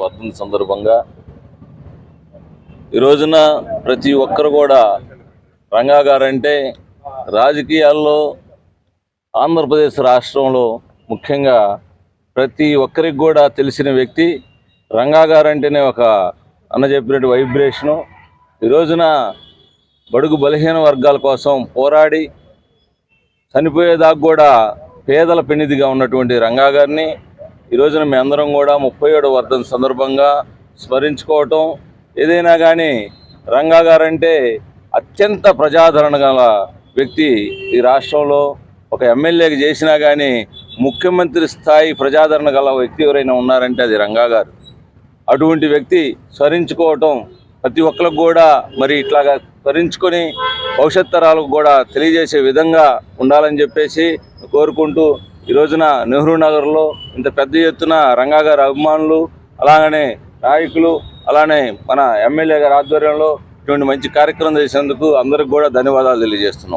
వర్ధంతి సందర్భంగా ఈ రోజున ప్రతి ఒక్కరు కూడా రంగా గారంటే రాజకీయాల్లో ఆంధ్రప్రదేశ్ రాష్ట్రంలో ముఖ్యంగా ప్రతి ఒక్కరికి కూడా తెలిసిన వ్యక్తి రంగా గారంటేనే ఒక అన్న చెప్పినట్టు వైబ్రేషను. ఈ రోజున బడుగు బలహీన వర్గాల కోసం పోరాడి చనిపోయేదాకా కూడా పేదల పెన్నిదిగా ఉన్నటువంటి రంగా గారిని ఈ రోజున మీ అందరం కూడా ముప్పై ఏడు వర్ధన సందర్భంగా స్మరించుకోవటం ఏదైనా కానీ రంగా గారంటే అత్యంత ప్రజాదరణ గల వ్యక్తి ఈ రాష్ట్రంలో. ఒక ఎమ్మెల్యేకి చేసినా కానీ ముఖ్యమంత్రి స్థాయి ప్రజాదరణ గల వ్యక్తి ఎవరైనా ఉన్నారంటే అది రంగా గారు. అటువంటి వ్యక్తి స్మరించుకోవటం ప్రతి ఒక్కరికి కూడా మరి ఇట్లాగా స్మరించుకొని భవిష్యత్ తరాలకు కూడా తెలియజేసే విధంగా ఉండాలని చెప్పేసి కోరుకుంటూ ఈ రోజున నెహ్రూ నగర్లో ఇంత పెద్ద ఎత్తున రంగా గారి అభిమానులు అలాగనే నాయకులు అలానే మన ఎమ్మెల్యే గారి ఆధ్వర్యంలో ఇటువంటి మంచి కార్యక్రమం చేసినందుకు అందరికి కూడా ధన్యవాదాలు తెలియజేస్తున్నాం.